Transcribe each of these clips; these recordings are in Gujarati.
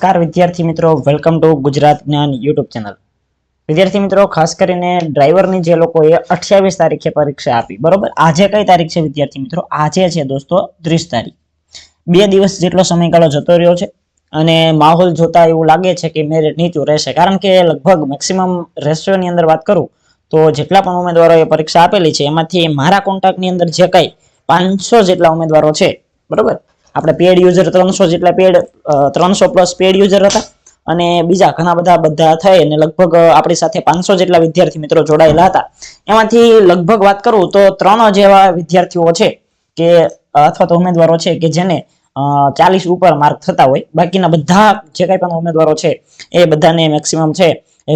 નમસ્કાર વિદ્યાર્થી મિત્રો. વેલકમ ટુ ગુજરાત જ્ઞાન યુટ્યુબ ચેનલ વિદ્યાર્થી મિત્રો, ખાસ કરીને ડ્રાઈવરની જે લોકોએ અઠ્યાવીસ તારીખે પરીક્ષા આપી, બરોબર? આજે કઈ તારીખ છે વિદ્યાર્થી મિત્રો? આજે છે દોસ્તો ત્રીસ તારીખ. બે દિવસ જેટલો સમયગાળો જતો રહ્યો છે અને માહોલ જોતા એવું લાગે છે કે મેરિટ નીચું રહેશે. કારણ કે લગભગ મેક્સિમમ રેશિયોની અંદર વાત કરું, તો જેટલા પણ ઉમેદવારોએ પરીક્ષા આપેલી છે, એમાંથી મારા કોન્ટેક્ટની અંદર જે કઈ પાંચસો જેટલા ઉમેદવારો છે, બરોબર? આપણે પેડ યુઝર ત્રણસો જેટલા પેડ ત્રણસો પ્લસ પેડ યુઝર હતા. અને બીજા ઘણા બધા બધા થઈ અને લગભગ આપણી સાથે પાંચસો જેટલા વિદ્યાર્થી મિત્રો જોડાયેલા હતા. એમાંથી લગભગ વાત કરું તો ત્રણ જેવા વિદ્યાર્થીઓ છે કે અથવા તો ઉમેદવારો છે કે જેને ચાલીસ ઉપર માર્ક થતા હોય. બાકીના બધા જે કઈ પણ ઉમેદવારો છે, એ બધાને મેક્સિમમ છે, એ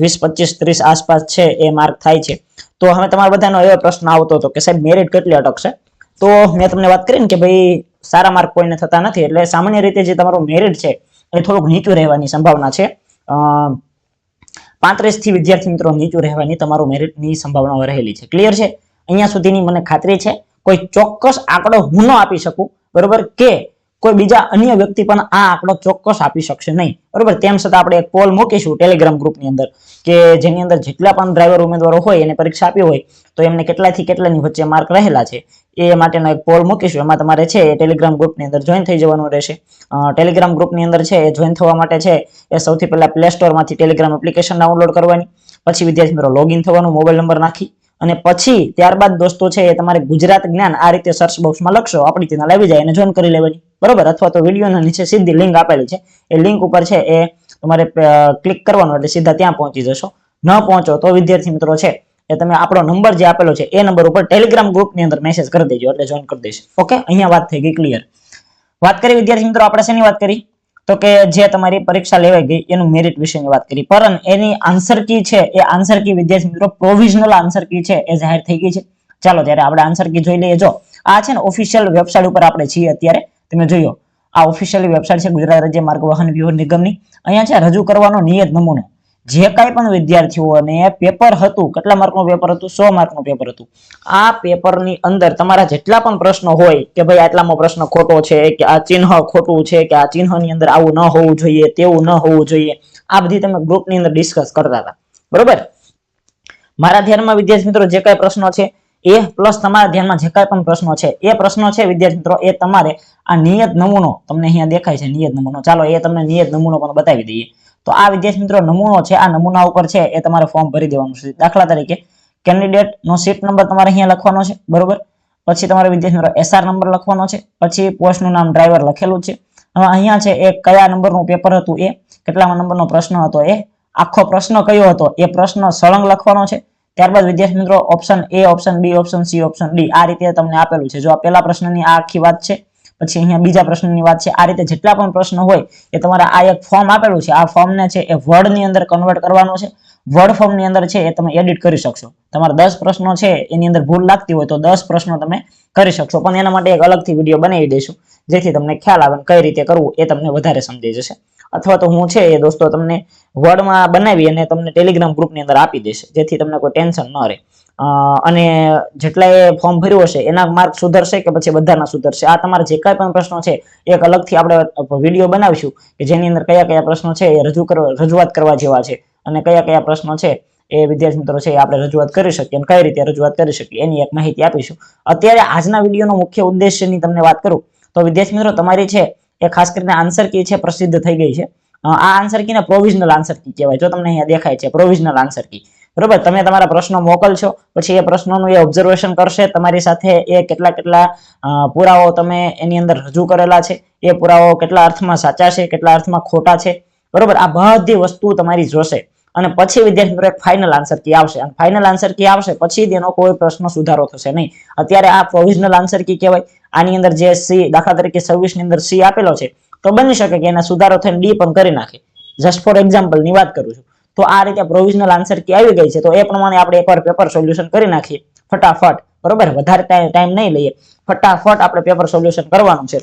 વીસ પચીસ, ત્રીસ આસપાસ છે, એ માર્ક થાય છે. તો હવે તમારા બધાનો એવો પ્રશ્ન આવતો હતો કે સાહેબ મેરિટ કેટલી અટકશે? તો મેં તમને વાત કરી ને કે ભાઈ સારા માર્ક કોઈને થતા નથી. એટલે સામાન્ય રીતે જે તમારું મેરિટ છે, એ થોડુંક નીચું રહેવાની સંભાવના છે. પાંત્રીસથી વિદ્યાર્થી મિત્રો નીચું રહેવાની તમારું મેરિટની સંભાવનાઓ રહેલી છે. ક્લિયર છે? અહીંયા સુધીની મને ખાતરી છે, કોઈ ચોક્કસ આંકડો હું ન આપી શકું, બરોબર? કે કોઈ બીજા અન્ય વ્યક્તિ પણ આ આંકડો ચોક્કસ આપી શકશે નહીં. બરોબર? તેમ છતાં આપણે એક પોલ મૂકીશું ટેલિગ્રામ ગ્રુપની અંદર, કે જેની અંદર જેટલા પણ ડ્રાઈવર ઉમેદવારો હોય, એને પરીક્ષા આપી હોય, તો એમને કેટલાથી કેટલાની વચ્ચે માર્ક રહેલા છે. એ માટેનો એક પોલ મૂકીશું. એમાં તમારે છે એ ટેલિગ્રામ ગ્રુપની અંદર જોઈન થઈ જવાનું રહેશે. ટેલિગ્રામ ગ્રુપની અંદર છે એ જોઈન થવા માટે છે એ સૌથી પહેલા પ્લે સ્ટોરમાંથી ટેલિગ્રામ એપ્લિકેશન ડાઉનલોડ કરવાની. પછી વિદ્યાર્થી મિત્રો લોગિન થવાનું મોબાઈલ નંબર નાખી. અને પછી ત્યારબાદ દોસ્તો છે એ તમારે ગુજરાત જ્ઞાન આ રીતે સર્ચ બોક્સમાં લખશો. આપણી ચેનલ આવી જાય અને જોઈન કરી લેવાની. બરોબર? અથવા તો વિડીયોના નીચે સીધી લિંક આપેલી છે. એ લિંક ઉપર છે એ તમારે ક્લિક કરવાનું એટલે સીધા ત્યાં પહોંચી જશો. ન પહોંચો તો વિદ્યાર્થી મિત્રો છે એ તમે આપણો નંબર જે આપેલો છે, એ નંબર ઉપર ટેલિગ્રામ ગ્રુપની અંદર મેસેજ કરી દેજો, એટલે જોઈન કરી દઈશ. ઓકે અહીંયા વાત થઈ ગઈ ક્લિયર વાત કરી વિદ્યાર્થી મિત્રો, આપણે શેની વાત કરી? તો કે જે તમારી પરીક્ષા લેવાઈ ગઈ, એનું મેરિટ વિશેની વાત કરી. પરંતુ એની આન્સર કી છે, એ આન્સર કી વિદ્યાર્થી મિત્રો પ્રોવિઝનલ આન્સર કી છે, એ જાહેર થઈ ગઈ છે. ચાલો ત્યારે આપણે આન્સર કી જોઈ લઈએ, જો, આ છે ને ઓફિશિયલ વેબસાઇટ ઉપર આપણે છીએ અત્યારે. તમે જોયો, આ ઓફિશિયલ વેબસાઇટ છે ગુજરાત રાજ્ય માર્ગ વાહન વ્યવહાર નિગમની અહીંયા છે, રજૂ કરવાનો નિયત નમૂનો. જે કાંઈ પણ વિદ્યાર્થીઓને પેપર હતું, કેટલા માર્કનું પેપર હતું, સો માર્કનું પેપર હતું, આ પેપરની અંદર તમારા જેટલા પણ પ્રશ્નો હોય કે ભાઈ આટલામાં પ્રશ્ન ખોટો છે, કે આ ચિહ્ન ખોટું છે, કે આ ચિહ્નની અંદર આવું ન હોવું જોઈએ, તેવું ન હોવું જોઈએ, આ બધી તમે ગ્રુપની અંદર ડિસ્કસ કરતા હતા. બરોબર? મારા ધ્યાનમાં વિદ્યાર્થી મિત્રો જે કાંઈ પ્રશ્નો છે, એ પ્લસ તમારા ધ્યાનમાં જે કાંઈ પણ પ્રશ્નો છે, એ પ્રશ્નો છે વિદ્યાર્થી મિત્રો, એ તમારે આ નિયત નમૂનો તમને અહીંયા દેખાય છે, નિયત નમૂનો. ચાલો, એ તમને નિયત નમૂનો પણ બતાવી દઈએ. તો આ વિદ્યાર્થી મિત્રો નમૂનો છે, આ નમૂના ઉપર છે, એ તમારે ફોર્મ ભરી દેવાનું છે. દાખલા તરીકે કેન્ડિડેટ નો સીટ નંબર તમારે અહીંયા લખવાનો છે, બરોબર? પછી તમારે વિદ્યાર્થી મિત્રો એસઆર નંબર લખવાનો છે, પછી પોસ્ટનું નામ ડ્રાઈવર લખેલું છે. હવે અહીંયા છે, એ કયા નંબરનું પેપર હતું એ, કેટલામાં નંબરનો પ્રશ્ન હતો એ, આખો પ્રશ્ન કયો હતો, એ પ્રશ્ન સળંગ લખવાનો છે. ત્યારબાદ વિદ્યાર્થી મિત્રો option A option B option C option D આ રીતે તમને આપેલું છે. જો આ પહેલા પ્રશ્નની આ આખી વાત છે પછી અહીંયા બીજા પ્રશ્નની વાત છે, આ રીતે જેટલા પણ પ્રશ્ન હોય એ તમારા આ એક ફોર્મ આપેલું છે. આ ફોર્મને છે એ વર્ડની અંદર કન્વર્ટ કરવાનો છે. વર્ડ ફોર્મની અંદર છે એ તમે એડિટ કરી શકશો. તમારા દસ પ્રશ્નો છે એની અંદર ભૂલ લાગતી હોય તો દસ પ્રશ્નો તમે કરી શકશો. પણ એના માટે એક અલગથી વીડિયો બનાવી દઈશું, જેથી તમને ખ્યાલ આવે કઈ રીતે કરવું એ તમને વધારે સમજાઈ જશે. અથવા તો હું છે એ દોસ્તો તમને વર્ડમાં બનાવી અને તમને ટેલિગ્રામ ગ્રુપની અંદર આપી દેશે જેથી તમને કોઈ ટેન્શન ન રહે. અને જેટલા એ ફોર્મ ભર્યું હશે, એના માર્ક સુધરશે કે પછી બધાના સુધરશે? આ તમારા જે કાંઈ પણ પ્રશ્નો છે એક અલગથી આપણે વીડિયો બનાવીશું કે જેની અંદર કયા કયા પ્રશ્નો છે એ રજૂ કરવા, રજૂઆત કરવા જેવા છે. અને કયા કયા પ્રશ્નો છે એ વિદ્યાર્થી મિત્રો છે એ આપણે રજૂઆત કરી શકીએ અને કઈ રીતે રજૂઆત કરી શકીએ, એની એક માહિતી આપીશું. અત્યારે આજના વિડીયોનો મુખ્ય ઉદ્દેશ્યની તમને વાત કરું, તો વિદ્યાર્થી મિત્રો તમારી છે, એ ખાસ કરીને આન્સર કી છે, પ્રસિદ્ધ થઈ ગઈ છે. આ આન્સર કીને પ્રોવિઝનલ આન્સર કી કહેવાય. જો તમને અહીંયા દેખાય છે પ્રોવિઝનલ આન્સર કી બરોબર, તમે તમારા પ્રશ્નો મોકલશો, પછી એ પ્રશ્નોનું એ ઓબ્ઝર્વેશન કરશે. તમારી સાથે એ કેટલા કેટલા પુરાવો તમે એની અંદર રજૂ કરેલા છે, એ પુરાવો કેટલા અર્થમાં સાચા છે, કેટલા અર્થમાં ખોટા છે. બરોબર, આ બધી વસ્તુ તમારી જોશે. અને પછી વિદ્યાર્થી મિત્રો એક ફાઇનલ આન્સર કી આવશે. અને ફાઇનલ આન્સર કી આવશે પછી તેનો કોઈ પ્રશ્ન સુધારો થશે નહીં. અત્યારે આ પ્રોવિઝનલ આન્સર કી કહેવાય. આની અંદર જે સી દાખલા તરીકે સર્વિસની અંદર સી આપેલો છે, તો બની શકે કે એના સુધારો થઈને ડી પણ કરી નાખે. જસ્ટ ફોર એક્ઝામ્પલની વાત કરું છું. તો આ રીતે પ્રોવિઝનલ આન્સર કી આવી ગઈ છે. તો એ પ્રમાણે આપણે એકવાર પેપર સોલ્યુશન કરી નાખીએ. ફટાફટ. બરોબર? વધારે ટાઈમ નહીં લઈએ. ફટાફટ આપણે પેપર સોલ્યુશન કરવાનું છે.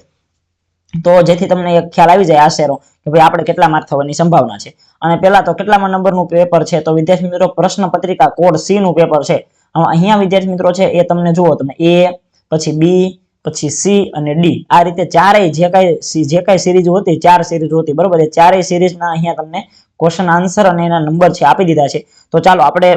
તો જેથી તમને એક ખ્યાલ આવી જાય આશેરો કે ભાઈ આપણે કેટલા માર્ક થવાની સંભાવના છે. અને પેલા તો કેટલામાં નંબરનું પેપર છે? તો વિદ્યાર્થી મિત્રો, પ્રશ્ન પત્રિકા કોડ સી નું પેપર છે. અહીંયા વિદ્યાર્થી મિત્રો છે, એ તમને જુઓ તમે. એ પછી બી પછી સી અને ડી આ રીતે ચારેય જે કાંઈ જે કાંઈ સિરીઝ હોતી, ચાર સિરીઝ હોતી, બરોબર? એ ચારેય સિરીઝના અહીંયા તમને ક્વેશ્ચન આન્સર અને એના નંબર છે, આપી દીધા છે. તો ચાલો આપણે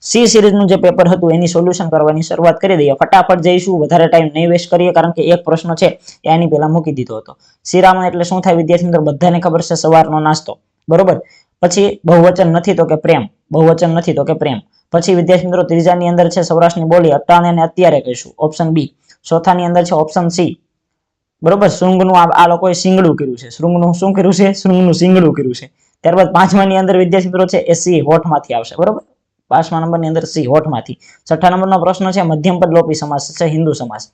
સી સિરીઝનું જે પેપર હતું, એની સોલ્યુશન કરવાની શરૂઆત કરી દઈએ. ફટાફટ જઈશું, વધારે ટાઈમ નહીં વેસ્ટ કરીએ, કારણ કે એક પ્રશ્ન છે, એ આની પહેલા મૂકી દીધો હતો. શિરામણ એટલે શું થાય? વિદ્યાર્થી મિત્રો, બધાને ખબર છે, સવારનો નાસ્તો. બરોબર? પછી બહુવચન નથી તો કે પ્રેમ. બહુવચન નથી તો કે પ્રેમ. પછી વિદ્યાર્થી મિત્રો, ત્રીજાની અંદર છે સૌરાષ્ટ્રની બોલી, અટાણે અને અત્યારે કહીશું. ઓપ્શન બી ચોથાની અંદર છે ઓપ્શન સી બરોબર? શૃંગનું આ લોકોએ સિંગડું કર્યું છે. શૃંગનું શું કર્યું છે? શૃંગનું સિંગડું કર્યું છે. ત્યારબાદ પાંચમાની અંદર વિદ્યાર્થી મિત્રો છે એ સી હોઠમાંથી આવશે. બરોબર? પાંચમા નંબરની અંદર સી હોઠમાંથી. છઠ્ઠા નંબરનો પ્રશ્ન છે મધ્યમ પદ લોપી સમાસ છે હિન્દુ સમાસ.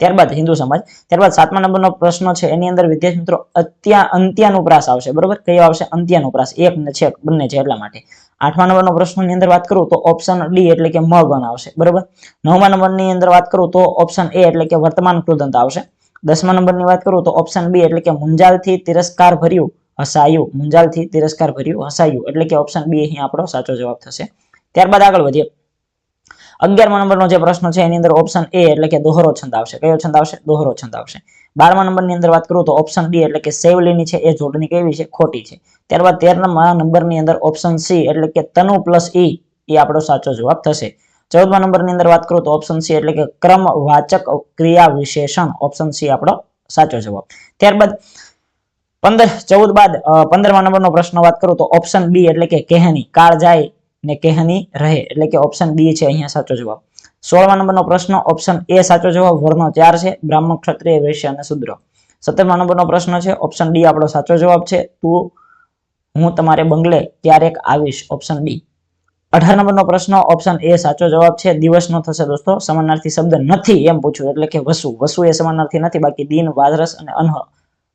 ત્યારબાદ હિન્દુ સમાજ. ત્યારબાદ સાતમા નંબરનો પ્રશ્ન છે એની અંદર વિદ્યાર્થી મિત્રો અત્યા અંત્યાનુપ્રાસ આવશે. બરોબર? કયો આવશે? અંત્યાનુપ્રાસ. એક ને છેક. બંને છે એટલા માટે. આઠમા નંબરનો પ્રશ્નની અંદર વાત કરું તો ઓપ્શન ડી એટલે કે મ આવશે બરોબર? નવમા નંબરની અંદર વાત કરું તો ઓપ્શન એ એટલે કે વર્તમાન કૃદંત આવશે. દસમા નંબરની વાત કરું તો ઓપ્શન બી એટલે કે મુંજાલથી તિરસ્કાર ભર્યું, હસાયું. મુંજાલથી તિરસ્કાર ભર્યું, હસાયું એટલે કે ઓપ્શન બી અહીં આપણો સાચો જવાબ થશે. ત્યારબાદ આગળ વધીએ. અગિયારમા નંબરનો જે પ્રશ્ન છે, એની અંદર ઓપ્શન એ એટલે કે દોહરો છંદ આવશે. કયો છંદ આવશે? દોહરો છંદ આવશે. બારમા નંબરની અંદર વાત કરું તો ઓપ્શન ડી એટલે કે સેવલીની છે, એ જોડણી કેવી છે? ખોટી છે. ત્યારબાદ તેરમા નંબરની અંદર ઓપ્શન સી એટલે કે તનુ પ્લસ ઈ એ આપણો સાચો જવાબ થશે. ચૌદમા નંબરની અંદર વાત કરું તો ઓપ્શન સી એટલે કે ક્રમ વાચક ક્રિયા વિશેષણ ઓપ્શન સી આપણો સાચો જવાબ. ત્યારબાદ પંદર, ચૌદ બાદ પંદરમા નંબરનો પ્રશ્ન વાત કરું તો ઓપ્શન બી એટલે કે કહેની કાળ જાય ને કહેની રહે એટલે કે ઓપ્શન બી છે, અહીંયા સાચો જવાબ. સોળમા નંબરનો પ્રશ્ન ઓપ્શન એ સાચો જવાબ વર્ણો ચાર છે. બ્રાહ્મણ ક્ષત્રિય વૈશ્ય અને શુદ્ર. સત્તરમા નંબરનો પ્રશ્ન છે. ઓપ્શન ડી આપણો સાચો જવાબ છે. તું, હું તમારે બંગલે ક્યારેક આવીશ. ઓપ્શન ડી અઢાર નંબરનો પ્રશ્ન ઓપ્શન એ સાચો જવાબ છે. દિવસનો થશે દોસ્તો. સમાનાર્થી શબ્દ નથી એમ પૂછ્યું, એટલે કે વસુ. વસુ એ સમાનાર્થી નથી, બાકી દિન, વાદરસ અને અનહ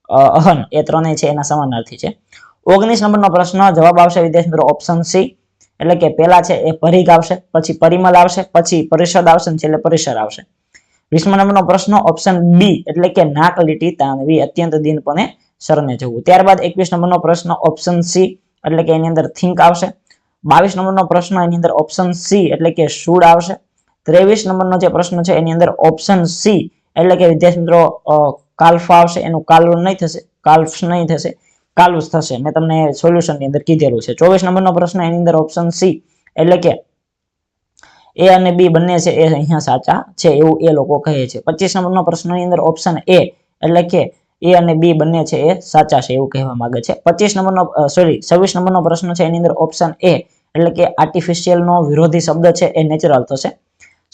અહન એ ત્રણેય છે એના સમાનાર્થી છે. ઓગણીસ નંબરનો પ્રશ્ન, જવાબ આવશે વિદ્યાર્થી મિત્રો ઓપ્શન સી એટલે કે પેલા છે એ પરિઘ આવશે, પછી પરિમલ આવશે, પછી પરિષદ આવશે અને છેલ્લે પરિસર આવશે. વીસમા નંબરનો પ્રશ્ન ઓપ્શન બી એટલે કે નાક લીટી તાણવી, અત્યંત દિનપણે શરણે જવું. ત્યારબાદ એકવીસ નંબરનો પ્રશ્ન ઓપ્શન સી એટલે કે એની અંદર થિંક આવશે. બાવીસ નંબરનો પ્રશ્ન એની અંદર ઓપ્શન સી એટલે કે શુડ આવશે. ત્રેવીસ નંબરનો જે પ્રશ્ન છે એની અંદર ઓપ્શન સી એટલે કે વિદ્યાર્થી મિત્રો કાલ્ફ આવશે. એનું કાલ્વ નહીં થશે, કાલ્ફ નહીં થશે. કાલ્વ્સ થશે. મેં તમને સોલ્યુશનની અંદર કીધેલું છે. ચોવીસ નંબરનો પ્રશ્ન, એની અંદર ઓપ્શન સી એટલે કે એ અને બી બંને છે, એ અહીંયા સાચા છે એવું એ લોકો કહે છે. પચીસ નંબરનો પ્રશ્નની અંદર ઓપ્શન એ એટલે કે એ અને બી બંને છે, એ સાચા છે એવું કહેવા માંગે છે. પચીસ નંબરનો સોરી છવ્વીસ નંબરનો પ્રશ્ન છે, એની અંદર ઓપ્શન એ એટલે કે આર્ટિફિશિયલ નો વિરોધી શબ્દ છે, એ નેચરલ થશે.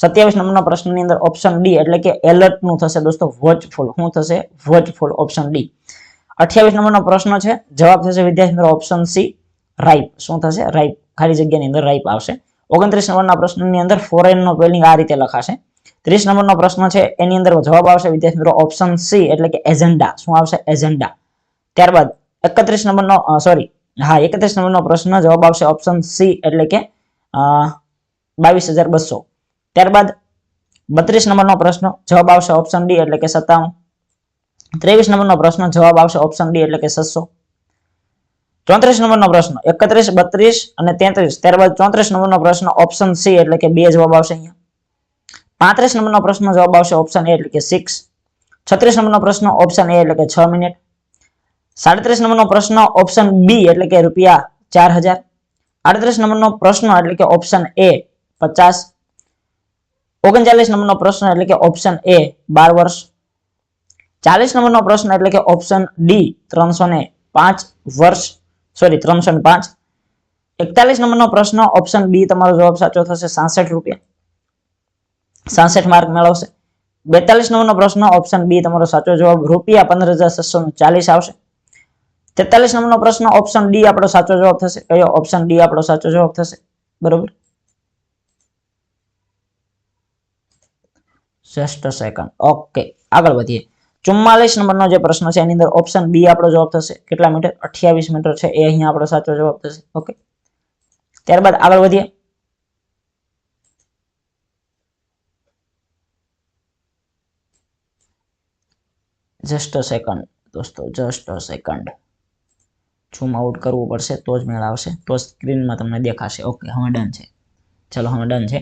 સત્યાવીસ નંબરનો પ્રશ્નની અંદર ઓપ્શન ડી એટલે કે એલર્ટનું થશે. દોસ્તો વોચફુલ શું થશે? વોચફુલ ઓપ્શન ડી અઠ્યાવીસ નંબરનો પ્રશ્ન છે. જવાબ થશે વિદ્યાર્થી મિત્રો ઓપ્શન સી રાઈપ શું થશે? રાઈપ ખાલી જગ્યાની અંદર રાઈપ આવશે. ઓગણત્રીસ નંબરના પ્રશ્નની અંદર ફોરેનનો પેલિંગ આ રીતે લખાશે. ત્રીસ નંબરનો પ્રશ્ન છે, એની અંદર જવાબ આવશે વિદ્યાર્થી મિત્રો ઓપ્શન સી એટલે કે એજન્ડા શું આવશે? એજન્ડા ત્યારબાદ એકત્રીસ નંબરનો સોરી હા, એકત્રીસ નંબરનો પ્રશ્ન જવાબ આવશે ઓપ્શન સી એટલે કે બાવીસ હજાર બસો. ત્યારબાદ બત્રીસ નંબરનો પ્રશ્ન જવાબ આવશે ઓપ્શન ડી એટલે કે સત્તાવન ત્રેવીસ નંબરનો પ્રશ્ન જવાબ આવશે ઓપ્શન ડી એટલે કે છસો. ચોત્રીસ નંબરનો પ્રશ્ન, એકત્રીસ, બત્રીસ અને તેત્રીસ. ત્યારબાદ ચોત્રીસ નંબરનો પ્રશ્ન ઓપ્શન સી એટલે કે બે જવાબ આવશે અહીંયા. પાંત્રીસ નંબરનો પ્રશ્ન જવાબ આવશે ઓપ્શન એ એટલે કે સિક્સ છત્રીસ નંબરનો પ્રશ્ન ઓપ્શન એ એટલે કે છ મિનિટ. સાડત્રીસ નંબરનો પ્રશ્ન ઓપ્શન બી એટલે કે રૂપિયા ચાર હજાર. આડત્રીસ નંબરનો પ્રશ્ન એટલે કે ઓપ્શન એ પચાસ. ઓગણચાલીસ નંબરનો પ્રશ્ન એટલે કે ઓપ્શન એ બાર વર્ષ. ચાલીસ નંબરનો પ્રશ્ન એટલે કે ઓપ્શન ડી ત્રણસો ને પાંચ વર્ષ સોરી ત્રણસો ને પાંચ. એકતાલીસ નંબરનો પ્રશ્ન ઓપ્શન બી તમારો જવાબ સાચો થશે સાસઠ રૂપિયા. સાસઠ માર્ક મેળવશે. બેતાલીસ નંબરનો પ્રશ્ન ઓપ્શન બી તમારો સાચો જવાબ રૂપિયા પંદર હજાર છસો ચાલીસ આવશે. તેતાલીસ નંબરનો પ્રશ્ન ઓપ્શન ડી આપણો સાચો જવાબ થશે. કયો? ઓપ્શન ડી આપણો સાચો જવાબ થશે. બરોબર? શ્રેષ્ઠ સેકન્ડ ઓકે આગળ વધીએ. ચુમ્માલીસ નંબરનો જે પ્રશ્ન છે, એની અંદર ઓપ્શન બી આપણો જવાબ થશે. કેટલા મીટર? અઠ્યાવીસ મીટર છે, એ અહીંયા આપણો સાચો જવાબ થશે. ઓકે ત્યારબાદ આગળ વધીએ. જસ્ટ સેકન્ડ દોસ્તો જસ્ટ સેકન્ડ ઝૂમ આઉટ કરવું પડશે, તો જ મેળ આવશે. તો સ્ક્રીનમાં તમને દેખાશે. ઓકે હવે ડન છે. ચલો હવે ડન છે.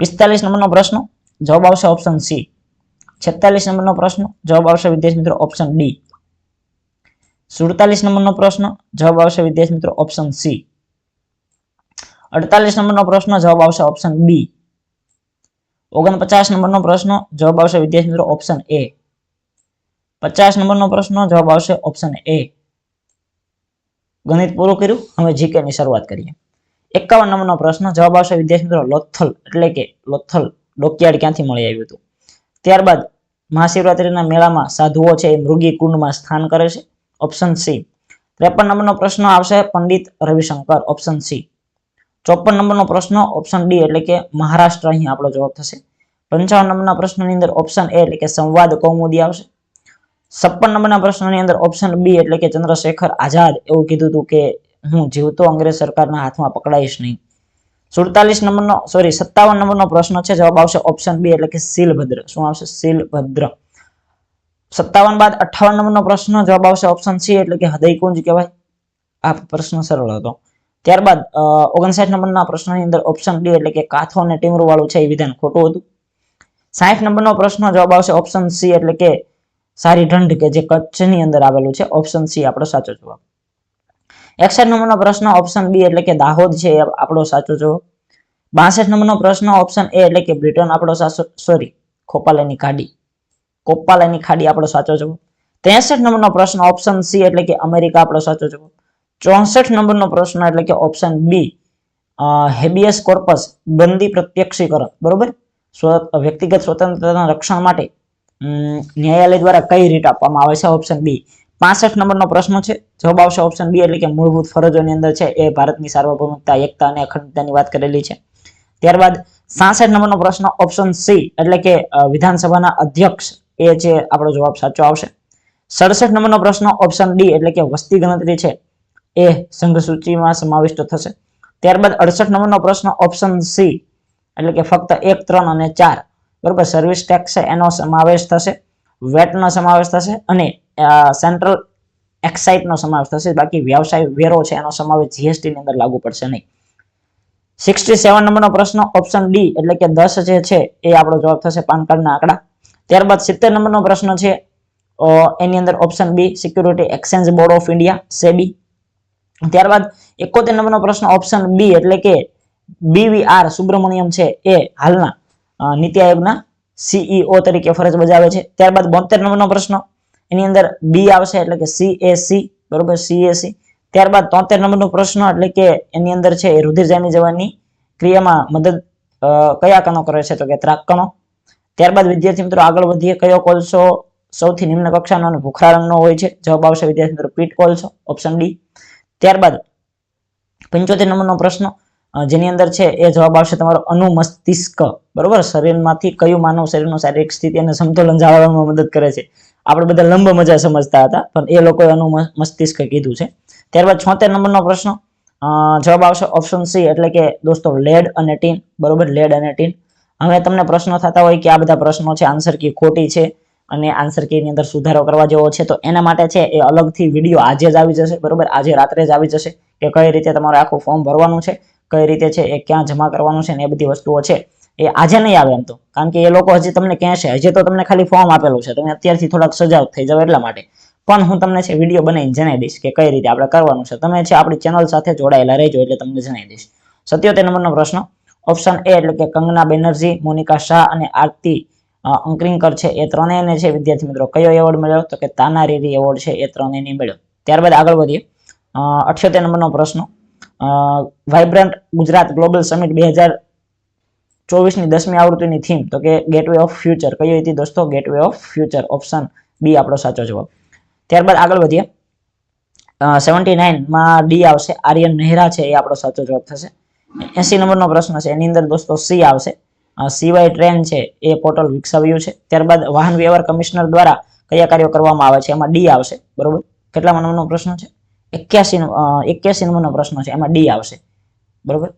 પિસ્તાલીસ નંબરનો પ્રશ્ન. જવાબ આવશે ઓપ્શન સી છેતાલીસ નંબરનો પ્રશ્ન, જવાબ આવશે વિદ્યાર્થી મિત્રો ઓપ્શન ડી સુડતાલીસ નંબરનો પ્રશ્ન, જવાબ આવશે વિદ્યાર્થી મિત્રો ઓપ્શન સી અડતાલીસ નંબરનો પ્રશ્ન, જવાબ આવશે ઓપ્શન બી ઓગણપચાસ નંબરનો પ્રશ્ન, જવાબ આવશે વિદ્યાર્થી મિત્રો ઓપ્શન એ પચાસ નંબરનો પ્રશ્ન, જવાબ આવશે ઓપ્શન એ ગણિત પૂરું કર્યું? હવે જીકે ની શરૂઆત કરીએ. એકાવન નંબરનો પ્રશ્ન, જવાબ આવશે વિદ્યાર્થી મિત્રો લોથલ, એટલે કે લોથલ ડોકિયાળ ક્યાંથી મળી આવ્યું હતું? ત્યારબાદ મહાશિવરાત્રિના મેળામાં સાધુઓ છે એ મૃગી કુંડમાં સ્થાન કરે છે. ઓપ્શન સી, ત્રેપન નંબરનો પ્રશ્ન આવશે પંડિત રવિશંકર. ઓપ્શન સી, ચોપન નંબરનો પ્રશ્ન ઓપ્શન ડી એટલે કે મહારાષ્ટ્ર અહીં આપણો જવાબ થશે. પંચાવન નંબરના પ્રશ્નની અંદર ઓપ્શન એ એટલે કે સંવાદ કૌમુદી આવશે. છપ્પન નંબરના પ્રશ્નની અંદર ઓપ્શન બી એટલે કે ચંદ્રશેખર આઝાદ એવું કીધું હતું કે હું જીવતો અંગ્રેજ સરકારના હાથમાં પકડાઈશ નહીં. સુડતાલીસ નંબરનો સોરી સત્તાવન નંબરનો પ્રશ્ન છે. જવાબ આવશે ઓપ્શન બી એટલે કે શીલભદ્ર. શું આવશે? શીલભદ્ર. સત્તાવન બાદ અઠાવન નંબરનો પ્રશ્ન, જવાબ આવશે ઓપ્શન સી એટલે કે હૃદયકુંજ કહેવાય. આ પ્રશ્ન સરળ હતો. ત્યારબાદ ઓગણસાઠ નંબરના પ્રશ્નની અંદર ઓપ્શન ડી એટલે કે કાથો અને ટીમરૂ વાળું છે એ વિધાન ખોટું હતું. સાઠ નંબરનો પ્રશ્ન, જવાબ આવશે ઓપ્શન સી એટલે કે સારી ઢંઢ કે જે કચ્છની અંદર આવેલું છે. ઓપ્શન સી આપણો સાચો જવાબ. એકસઠ નંબરનો પ્રશ્ન ઓપ્શન બી એટલે કે દાહોદ છે, આપણો સાચો જવાબ. બાસઠ નંબરનો પ્રશ્ન ઓપ્શન એ એટલે કે બ્રિટન, આપણો સાચો સોરી ખોપાલાની ખાડી. કોપાલાની ખાડી, આપણો સાચો જવાબ. ત્રેસઠ નંબરનો પ્રશ્ન ઓપ્શન સી એટલે કે અમેરિકા, આપણો સાચો જવાબ. ચોસઠ નંબરનો પ્રશ્ન એટલે કે ઓપ્શન બી હેબિયસ કોર્પસ, બંદી પ્રત્યક્ષીકરણ, બરોબર? વ્યક્તિગત સ્વતંત્રતાના રક્ષણ માટે ન્યાયાલય દ્વારા કઈ રીત આપવામાં આવે છે ઓપ્શન બી પાસઠ નંબરનો પ્રશ્ન છે. જવાબ આવશે ઓપ્શન બી એટલે કે મૂળભૂત ફરજોની અંદર છે એ ભારતની સાર્વભૌમિકતા એકતા અને અખંડતાની વાત કરેલી છે. ત્યારબાદ સાસઠ નંબરનો પ્રશ્ન ઓપ્શન સી એટલે કે વિધાનસભાના અધ્યક્ષ એ છે આપણો જવાબ સાચો આવશે. સડસઠ નંબરનો પ્રશ્ન ઓપ્શન ડી એટલે કે વસ્તી ગણતરી છે એ સંઘ સૂચિમાં સમાવિષ્ટ થશે. ત્યારબાદ અડસઠ નંબરનો પ્રશ્ન ઓપ્શન સી એટલે કે ફક્ત એક, ત્રણ અને ચાર, બરોબર સર્વિસ ટેક્સ એનો સમાવેશ થશે વેટનો સમાવેશ થશે અને સેન્ટ્રલ એક્સાઇટનો સમાવેશ થશે. બાકી વ્યવસાય વેરો છે, એનો સમાવેશ જીએસટી ની અંદર લાગુ પડશે નહીં. સિક્સટી સેવન નંબરનો પ્રશ્ન ઓપ્શન ડી એટલે કે દસ જે છે, એ આપણો જવાબ થશે પાન કાર્ડના આંકડા. ત્યારબાદ સિત્તેર નંબરનો પ્રશ્ન છે એની અંદર option B security exchange board of India SEBI ત્યારબાદ એકોતેર નંબરનો પ્રશ્ન ઓપ્શન બી એટલે કે બીવીઆર સુબ્રમણ્યમ છે, એ હાલના નીતિ આયોગના સીઈઓ તરીકે ફરજ બજાવે છે. ત્યારબાદ બોતેર નંબરનો પ્રશ્ન એની અંદર બી આવશે એટલે કે સીએસી બરોબર? સીએસી ત્યારબાદ તોતેર નંબરનો પ્રશ્ન, એટલે કે એની અંદર છે એ રુધિર જામી જવાની ક્રિયામાં મદદ કયા કણો કરે છે? તો કે ત્રાક કણો ત્યારબાદ વિદ્યાર્થી મિત્રો આગળ વધીએ, કયો કોલસો સૌથી નિમ્ન કક્ષાનો અને ભૂખરા રંગનો હોય છે? જવાબ આવશે વિદ્યાર્થી મિત્રો પીટ કોલસો, ઓપ્શન ડી. ત્યારબાદ પંચોતેર નંબરનો પ્રશ્ન જેની અંદર છે એ જવાબ આવશે તમારો અનુમસ્તિષ્ક, બરોબર? શરીરમાંથી કયું માનવ શરીરનું શારીરિક સ્થિતિ અને સમતોલન જાળવવામાં મદદ કરે છે? આપણે બધા લંબ મજા સમજતા હતા, પણ એ લોકોએ અનુમસ્તિષ્ક કીધું છે. ત્યારબાદ છોતેર નંબરનો પ્રશ્ન જવાબ આવશે ઓપ્શન સી એટલે કે, દોસ્તો લેડ અને ટીન બરોબર? લેડ અને ટીન હવે તમને પ્રશ્નો થતા હોય કે આ બધા પ્રશ્નો છે આન્સર કી ખોટી છે, અને આન્સર કી ની અંદર સુધારો કરવા જેવો છે, તો એના માટે છે, એ અલગથી વીડિયો આજે જ આવી જશે, બરોબર? આજે રાત્રે જ આવી જશે કે કઈ રીતે તમારે આખું ફોર્મ ભરવાનું છે, કઈ રીતે છે, એ ક્યાં જમા કરવાનું છે, ને એ બધી વસ્તુઓ છે. એ આજે નહીં આવે એમ તો. કારણ કે એ લોકો હજી તમને કહેશે હજી તો તમને ખાલી ફોર્મ આપેલું છે. તમે અત્યારથી થોડાક સજાવ થઈ જાવ એટલા માટે. પણ હું તમને છે વીડિયો બનાવીને જણાવી દઈશ કે કઈ રીતે આપણે કરવાનું છે. તમે છે આપણી ચેનલ સાથે જોડાયેલા રહેજો એટલે તમને જણાવી દઈશ. સત્યોતેર નંબરનો પ્રશ્ન ઓપ્શન એ એટલે કે કંગના બેનર્જી, મોનિકા શાહ અને આરતી અંકરિંકર છે. એ ત્રણેયને છે, વિદ્યાર્થી મિત્રો, કયો એવોર્ડ મળ્યો? તો કે તાનારીરી એવોર્ડ છે, એ ત્રણેયને મળ્યો. ત્યારબાદ આગળ વધીએ. અઠ્યોતેર નંબરનો પ્રશ્ન વાઇબ્રન્ટ ગુજરાત ગ્લોબલ સમિટ બે હજાર ચોવીસની દસમી આવૃત્તિની થીમ તો કે ગેટવે ઓફ ફ્યુચર કઈ હતી દોસ્તો? Gateway of future option B આપણો સાચો જવાબ. ત્યારબાદ આગળ વધીએ. સેવન્ટી નાઇનમાં ડી આવશે. આર્યન નહેરા છે, એ આપણો સાચો જવાબ થશે. એસી નંબરનો પ્રશ્ન છે, એની અંદર દોસ્તો સી આવશે. સીવાય ટ્રેન છે, એ પોર્ટલ વિકસાવ્યું છે. ત્યારબાદ વાહન વ્યવહાર કમિશનર દ્વારા કયા કાર્યો કરવામાં આવે છે, એમાં ડી આવશે. બરોબર? કેટલા નંબરનો પ્રશ્ન છે? એક્યાસી એક્યાસી નંબરનો પ્રશ્ન છે, એમાં ડી આવશે. બરોબર?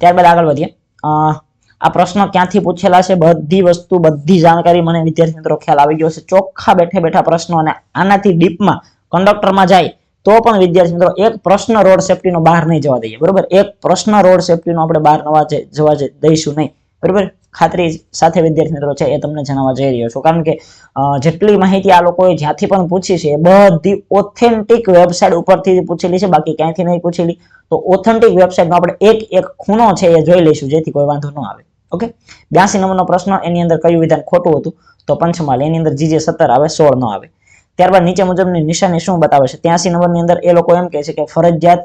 ત્યારબાદ આગળ વધીએ. આ પ્રશ્ન ક્યાંથી પૂછેલા છે? બધી વસ્તુ, બધી જાણકારી મને વિદ્યાર્થી મિત્રો ખ્યાલ આવી ગયો છે. ચોખ્ખા બેઠે બેઠા પ્રશ્નો અને આનાથી ડીપમાં કંડક્ટરમાં જાય તો પણ વિદ્યાર્થી મિત્રો એક પ્રશ્ન રોડ સેફટીનો બહાર નહીં જવા દઈએ, બરોબર? એક પ્રશ્ન રોડ સેફટીનો આપણે બહાર નવા જવા દઈશું નહીં, બરોબર? ખાતરી સાથે વિદ્યાર્થી મિત્રો છે એ તમને જણાવવા જઈ રહ્યો છું. કારણ કે જેટલી માહિતી આ લોકોએ જ્યાંથી પણ પૂછી છે બધી ઓથેન્ટિક વેબસાઇટ ઉપરથી પૂછેલી છે, બાકી ક્યાંયથી નહીં પૂછેલી. તો ઓથેન્ટિક વેબસાઇટનો આપણે એક એક ખૂણો છે એ જોઈ લઈશું, જેથી કોઈ વાંધો ન આવે. ઓકે? બ્યાસી નંબરનો પ્રશ્ન એની અંદર કયું વિધાન ખોટું હતું? તો પંચમાલ એની અંદર જીજે સત્તર આવે, સોળ ન આવે. ત્યારબાદ નીચે મુજબની નિશાની શું બતાવે છે? ત્યાસી નંબરની અંદર એ લોકો એમ કહે છે કે ફરજિયાત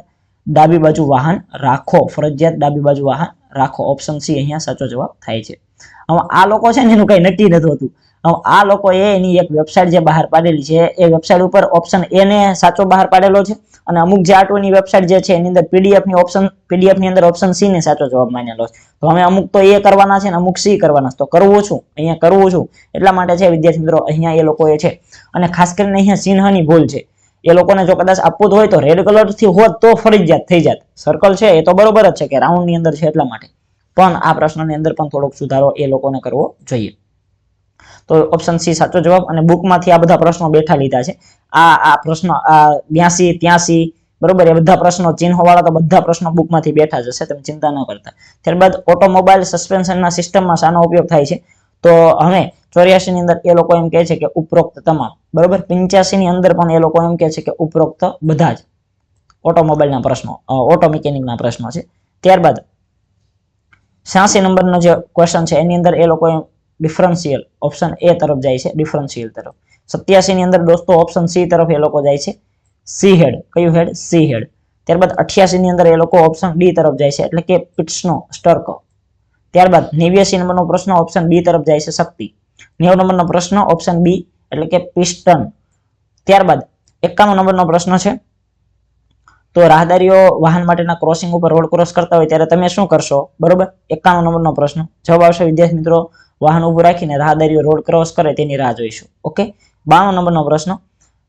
ડાબી બાજુ વાહન રાખો, ફરજિયાત ડાબી બાજુ વાહન રાખો. ઓપ્શન સી અહીંયા સાચો જવાબ થાય છે. હવે આ લોકો છે ને એનું કઈ નક્કી નથી હોતું. હવે આ લોકો એ એની એક વેબસાઇટ જે બહાર પાડેલી છે, એ વેબસાઇટ ઉપર ઓપ્શન એ ને સાચો બહાર પાડેલો છે અને અમુક જે આટોની વેબસાઇટ જે છે એની અંદર પીડીએફની ઓપ્શન પીડીએફની અંદર ઓપ્શન સી ને સાચો જવાબ માનેલો છે. તો અમે અમુક તો એ કરવાના છે ને અમુક સી કરવાના તો કરવું છું, અહીંયા કરવું છું. એટલા માટે છે વિદ્યાર્થી મિત્રો, અહીંયા એ લોકો એ છે. અને ખાસ કરીને અહીંયા ચિહ્નની ભૂલ છે. એ લોકોને જો કદાચ આપવું હોય તો રેડ કલરથી હોત તો ફરજિયાત, થઈ જાત. સર્કલ છે, એ તો બરોબર જ છે કે રાઉન્ડની અંદર છે એટલા માટે. પણ આ પ્રશ્નની અંદર પણ થોડોક સુધારો એ લોકોને કરવો જોઈએ. તો ઓપ્શન સી સાચો જવાબ અને બુકમાંથી આ બધા પ્રશ્નો બેઠા લીધા છે. આ આ પ્રશ્ન, આ બ્યાસી, ત્યાસી, બરોબર, એ બધા પ્રશ્નો ચિહ્નો વાળા તો બધા પ્રશ્નો બુકમાંથી બેઠા જશે તમે ચિંતા ન કરતા. ત્યારબાદ ઓટોમોબાઈલ સસ્પેન્શનના સિસ્ટમમાં શાનો ઉપયોગ થાય છે? તો હવે ચોર્યાસી ની અંદર એ લોકો એમ કહે છે કે ઉપરોક્ત તમામ. બરોબર? પંચ્યાસી ની અંદર પણ એ લોકો એમ કહે છે કે ઉપરોક્ત બધા જ. ઓટોમોબાઈલના પ્રશ્નો ઓટો મિકેનિકના પ્રશ્નો છે. ત્યારબાદ છ્યાસી નંબરનો જે ક્વેશ્ચન છે, એની અંદર એ લોકો ડિફરન્શિયલ ઓપ્શન એ તરફ જાય છે ડિફરન્શિયલ તરફ. સત્યાસી ની અંદર દોસ્તો ઓપ્શન સી તરફ એ લોકો જાય છે સી હેડ કયું હેડ સી હેડ ત્યારબાદ અઠ્યાસી ની અંદર એ લોકો ઓપ્શન ડી તરફ જાય છે, એટલે કે પિટ્સનો સ્ટર્ક ત્યારબાદ નેવ્યાસી નંબરનો પ્રશ્ન ઓપ્શન બી તરફ જાય છે શક્તિ. નેવ નંબરનો પ્રશ્ન ઓપ્શન બી એટલે કે પિસ્ટન ત્યારબાદ એકાણું નંબરનો પ્રશ્ન છે. તો રાહદારીઓ વાહન માટેના ક્રોસિંગ ઉપર રોડ ક્રોસ કરતા હોય ત્યારે તમે શું કરશો? બરોબર? એકાણું નંબરનો પ્રશ્ન. જવાબ આવશે, વિદ્યાર્થી મિત્રો, વાહન ઊભું રાખીને રાહદારીઓ રોડ ક્રોસ કરે તેની રાહ જોઈશું. ઓકે? બાણું નંબરનો પ્રશ્ન.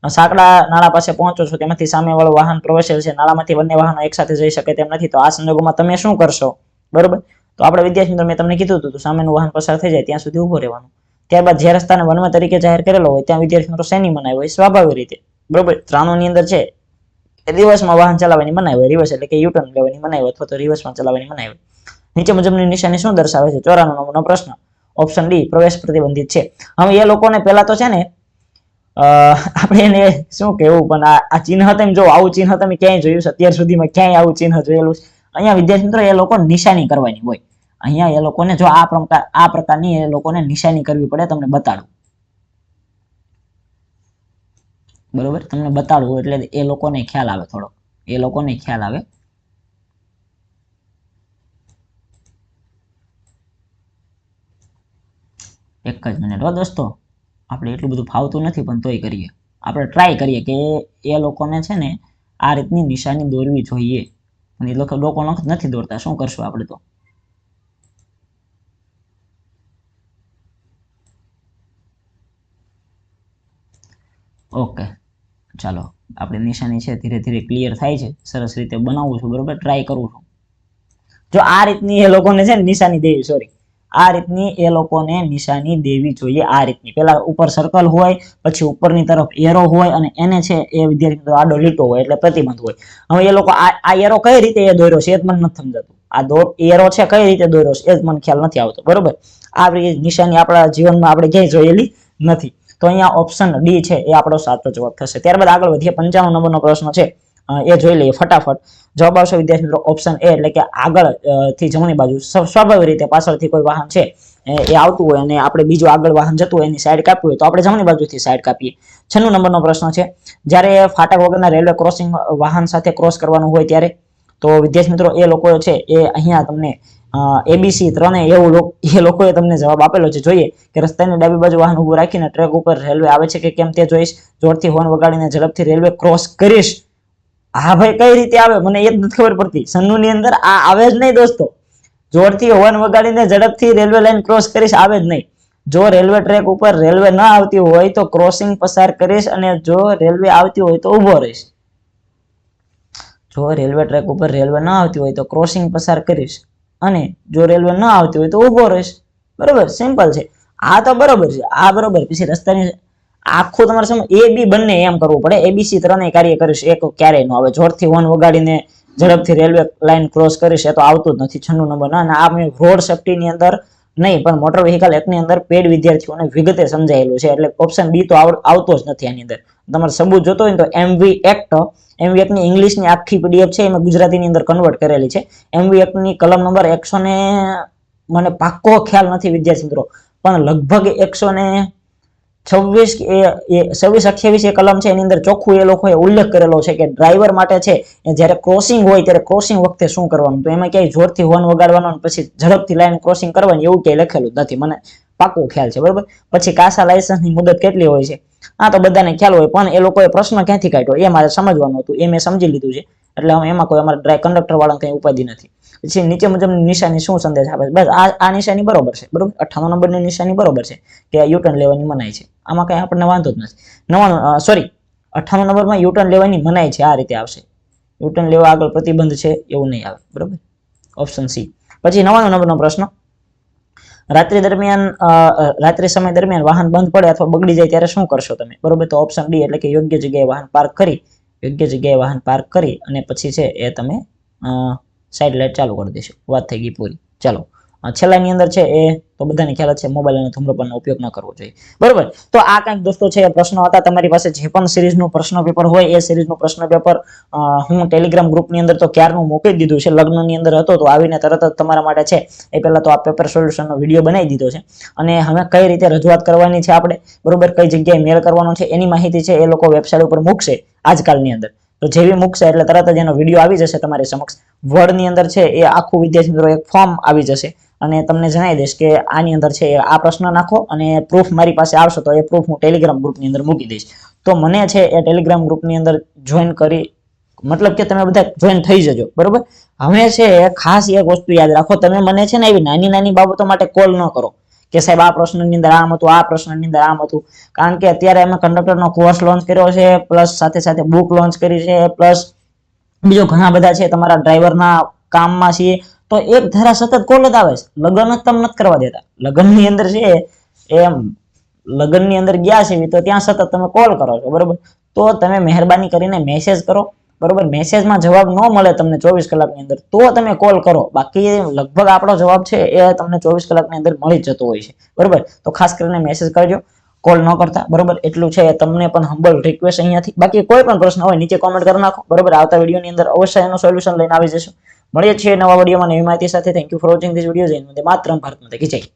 સાંકડા નાળા પાસે પહોંચો છો તેમાંથી સામેવાળું વાહન પ્રવેશેલ છે. નાળામાંથી બંને વાહનો એકસાથે જઈ શકે તેમ નથી. તો આ સંજોગોમાં તમે શું કરશો? બરોબર? તો આપણે વિદ્યાર્થી મિત્રો મેં તમને કીધું હતું, તો સામેનું વાહન પસાર થઈ જાય, ત્યાં સુધી ઊભો રહેવાનું. ત્યારબાદ જે રસ્તાને વનમાં તરીકે જાહેર કરેલો હોય, ત્યાં વિદ્યાર્થી મિત્રો શેની મનાય હોય? સ્વાભાવિક રીતે. બરોબર? ત્રાણુની અંદર છે રિવર્સમાં વાહન ચલાવવાની મનાય હોય. રિવર્સ એટલે કે યુટર્ન લેવાની મનાય હોય અથવા તો રિવર્સમાં ચલાવવાની મનાય હોય. નીચે મુજબની નિશાની શું દર્શાવે છે? ચોરાણું નંબરનો પ્રશ્ન. ઓપ્શન ડી, પ્રવેશ પ્રતિબંધિત છે. હવે એ લોકોને પહેલા તો છે ને આપણે એને શું કહેવું? પણ આ ચિહ્ન તમે જો, આવું ચિહ્ન તમે ક્યાંય જોયું છે? અત્યાર સુધીમાં ક્યાંય આવું ચિહ્ન જોયેલું છે? અહીંયા વિદ્યાર્થી મિત્રો, એ લોકો નિશાની કરવાની હોય. અહીંયા એ લોકોને જો આ પ્રકાર આ પ્રકારની એ લોકોને નિશાની કરવી પડે, તમને બતાડું. બરોબર? તમને બતાડું એટલે એ લોકોને ખ્યાલ આવે થોડો. એ લોકોને ખ્યાલ આવે. એક જ મિનિટ હો દોસ્તો. આપણે એટલું બધું ફાવતું નથી, પણ તોય કરીએ. આપણે ટ્રાય કરીએ કે એ લોકોને છે ને આ રીતની નિશાની દોરવી જોઈએ. પણ એ લોકો લોકો નથી દોરતા. શું કરશું આપણે તો? ઓકે ચાલો, આપણી નિશાની છે, ધીરે ધીરે ક્લિયર થાય છે. સરસ રીતે બનાવું છું, બરોબર? ટ્રાય કરું છું. જો આ રીતની એ લોકોને છે નિશાની દેવી સોરી આ રીતની એ લોકોને નિશાની દેવી જોઈએ આ રીતની. પેલા ઉપર સર્કલ હોય, પછી ઉપરની તરફ એરો હોય અને એને છે એ વિદ્યાર્થી આડો લીટો હોય એટલે પ્રતિબંધ હોય. હવે એ લોકો આ એરો કઈ રીતે એ દોર્યો છે એ મને નથી સમજાતું. આ દોર એરો છે કઈ રીતે દોર્યો છે એ જ મને ખ્યાલ નથી આવતો, બરોબર? આ નિશાની આપણા જીવનમાં આપણે ક્યાંય જોયેલી નથી. તો અહીંયા ઓપ્શન ડી છે એ આપણો સાચો જવાબ થશે. ત્યારબાદ આગળ વધીએ, પંચાણું નંબરનો પ્રશ્ન છે. એ જોઈ લઈએ ફટાફટ. જવાબ આવશે વિદ્યાર્થી મિત્રો ઓપ્શન એ એટલે કે આગળથી જમણી બાજુ. સ્વાભાવિક રીતે પાછળથી કોઈ વાહન છે, એ આવતું હોય અને આપણે બીજું આગળ વાહન જતું હોય એની સાઈડ કાપવી હોય, તો આપણે જમણી બાજુથી સાઈડ કાપીએ. છન્નું નંબરનો પ્રશ્ન છે, જ્યારે ફાટક વગરના રેલવે ક્રોસિંગ વાહન સાથે ક્રોસ કરવાનું હોય ત્યારે, તો વિદ્યાર્થી મિત્રો એ લોકો છે, એ અહીંયા તમને એબીસી ત્રણે એવું એ લોકોએ તમને જવાબ આપેલો છે. જોઈએ કે રસ્તાની ડાબી બાજુ વાહન ઊભું રાખીને ટ્રેક ઉપર રેલવે આવે છે કે કેમ તે જોઈશ. જોરથી હોર્ન વગાડીને ઝડપથી રેલવે ક્રોસ કરીશ. હા ભાઈ, કઈ રીતે આવે? મને એ જ નથી ખબર પડતી. સન્નુની અંદર આ આવે જ નહીં દોસ્તો. જોરથી હોર્ન વગાડીને ઝડપથી રેલવે લાઈન ક્રોસ કરીશ, આવે જ નહીં. જો રેલવે ટ્રેક ઉપર રેલવે ન આવતી હોય તો ક્રોસિંગ પસાર કરીશ અને જો રેલવે આવતી હોય તો ઊભો રહીશ. જો રેલવે ટ્રેક ઉપર રેલવે ન આવતી હોય તો ક્રોસિંગ પસાર કરીશ. અને જો રેલવે ન આવતી હોય તો ઊભો રહીશ. બરોબર? સિમ્પલ છે. આ તો બરોબર છે. આ બરોબર. પછી રસ્તાની આખું તમારે સમજ, એ, બી બંને એમ કરવું પડે. એબીસી ત્રણેય કાર્ય કરીશ. એક ક્યારેય ન આવે. જોરથી વન વગાડીને ઝડપથી રેલવે લાઈન ક્રોસ કરીશ. એ તો આવતું જ નથી. છન્નું નંબર. ના આ મેં રોડ સેફ્ટીની અંદર નહીં, પણ મોટર વ્હીકલ એકની અંદર પેડ વિદ્યાર્થીઓને વિગતે સમજાયેલું છે. એટલે ઓપ્શન બી તો આવ- આવતો જ નથી આની અંદર. તમારે સબૂત જોતો હોય તો એમવી એક્ટ એમવી એક્ટની ઇંગ્લિશની આખી પીડીએફ છે, એમાં ગુજરાતીની અંદર કન્વર્ટ કરેલી છે. એમવી એક્ટની કલમ નંબર એકસો ને, મને પાક્કો ખ્યાલ નથી વિદ્યાર્થી મિત્રો, પણ લગભગ એકસો ને છવ્વીસ એ છવ્વીસ અઠ્યાવીસ એ કલમ છે, એની અંદર ચોખ્ખું એ લોકોએ ઉલ્લેખ કરેલો છે કે ડ્રાઈવર માટે છે જ્યારે ક્રોસિંગ હોય ત્યારે ક્રોસિંગ વખતે શું કરવાનું? તો એમાં ક્યાંય જોરથી હોર્ન વગાડવાનો પછી ઝડપથી લાઈન ક્રોસિંગ કરવાની એવું ક્યાંય લખેલું નથી. મને પાક્કો ખ્યાલ છે, બરોબર? પછી કાસા લાયસન્સની મુદત કેટલી હોય છે? આ તો બધાને ખ્યાલ હોય, પણ એ લોકોએ પ્રશ્ન ક્યાંથી કાઢ્યો? એ મારે સમજવાનું હતું, એ મેં સમજી લીધું છે. એટલે એમાં કોઈ અમારે ડ્રાય કંડક્ટર વાળા કંઈ ઉપાધિ નથી. પછી નીચે મુજબની નિશાની શું સંદેશ આપે છે? બસ આ આ નિશાની બરોબર છે, બરોબર? અઠ્ઠાણું નંબરની નિશાની બરોબર છે, કે યુટર્ન લેવાની મનાઈ છે. આમાં કંઈ આપણને વાંધો જ નથી. નવાનું સોરી અઠ્ઠાણું નંબરમાં યુટર્ન લેવાની મનાઈ છે, આ રીતે આવશે. યુટર્ન લેવા આગળ પ્રતિબંધ છે, એવું નહીં આવે, બરોબર? ઓપ્શન સી પછી નવાણું નંબરનો પ્રશ્ન. રાત્રિ દરમિયાન રાત્રિ સમય દરમિયાન વાહન બંધ પડે અથવા બગડી જાય ત્યારે શું કરશો તમે? બરોબર, તો ઓપ્શન ડી એટલે કે યોગ્ય જગ્યાએ વાહન પાર્ક કરી, યોગ્ય જગ્યાએ વાહન પાર્ક કરી અને પછી છે એ તમે સાઈડ લાઇટ ચાલુ કરી દેશો. વાત થઈ ગઈ પૂરી. ચાલો. છેલ્લાની અંદર છે એ, તો બધાને ખ્યાલ છે મોબાઈલ અને ધૂમ્રપાનનો ઉપયોગ ન કરવો જોઈએ. બરોબર? તો આ કંઈક દોસ્તો છે પ્રશ્નો હતા. તમારી પાસે જે પણ સિરીઝનું પ્રશ્ન પેપર હોય, એ સિરીઝનું પ્રશ્ન પેપર હું ટેલિગ્રામ ગ્રુપની અંદર તો ક્યારનું મૂકી દીધું છે. લગ્નની અંદર હતો, તો આવીને તરત જ તમારા માટે છે, એ પહેલાં તો આ પેપર સોલ્યુશનનો વીડિયો બનાવી દીધો છે. અને હવે કઈ રીતે રજૂઆત કરવાની છે આપણે? બરોબર? કઈ જગ્યાએ મેળ કરવાનો છે? એની માહિતી છે, એ લોકો વેબસાઇટ ઉપર મૂકશે આજકાલની અંદર. તો જેવી મૂકશે, એટલે તરત જ એનો વીડિયો આવી જશે તમારી સમક્ષ. વર્ડની અંદર છે, એ આખું વિદ્યાર્થી મિત્રો એક ફોર્મ આવી જશે. અને તમને જણાવી દઈશ કે આની અંદર છે, આ પ્રશ્ન નાખો અને પ્રૂફ મારી પાસે આવશે તો એ પ્રૂફ હું ટેલિગ્રામ ગ્રુપની અંદર મૂકી દઈશ. તો મને છે, એ ટેલિગ્રામ ગ્રુપની અંદર જોઈન કરી, મતલબ કે તમે બધા જોઈન થઈ જજો, બરોબર? હવે છે, ખાસ એક વસ્તુ યાદ રાખો, તમે મને છે ને એવી નાની નાની બાબતો માટે કોલ ન કરો કે સાહેબ આ પ્રશ્નની અંદર આમ હતું, આ પ્રશ્નની અંદર આમ હતું. કારણ કે અત્યારે અમે કંડક્ટરનો કોર્સ લોન્ચ કર્યો છે પ્લસ સાથે સાથે બુક લોન્ચ કરી છે પ્લસ બીજો ઘણા બધા છે, તમારા ડ્રાઈવરના કામમાં છીએ તો એક ધારા સતત કોલ જ આવે છે. લગ્ન જ તમને નથી કરવા દેતા. લગ્નની અંદર છે, એમ, લગ્નની અંદર ગયા છે, તો ત્યાં સતત તમે કોલ કરો છો, બરોબર? તો તમે મહેરબાની કરીને મેસેજ કરો, બરોબર? મેસેજમાં જવાબ ન મળે તમને ચોવીસ કલાકની અંદર, તો તમે કોલ કરો. બાકી લગભગ આપણો જવાબ છે, એ તમને ચોવીસ કલાકની અંદર મળી જતો હોય છે, બરોબર? તો ખાસ કરીને મેસેજ કરજો કોલ ન કરતા, બરોબર? એટલું છે, તમને પણ હમ્બલ રિક્વેસ્ટ અહીંયાથી. બાકી કોઈ પણ પ્રશ્ન હોય, નીચે કોમેન્ટ કરી નાખો, બરોબર? આવતા વિડીયોની અંદર અવશ્ય એનું સોલ્યુશન લઈને આવી જશું. મળીએ છીએ નવા વિડીયોમાં નવી માહિતી સાથે. Thank you for watching this video જય માત્ર ભારતમાં માતા જય.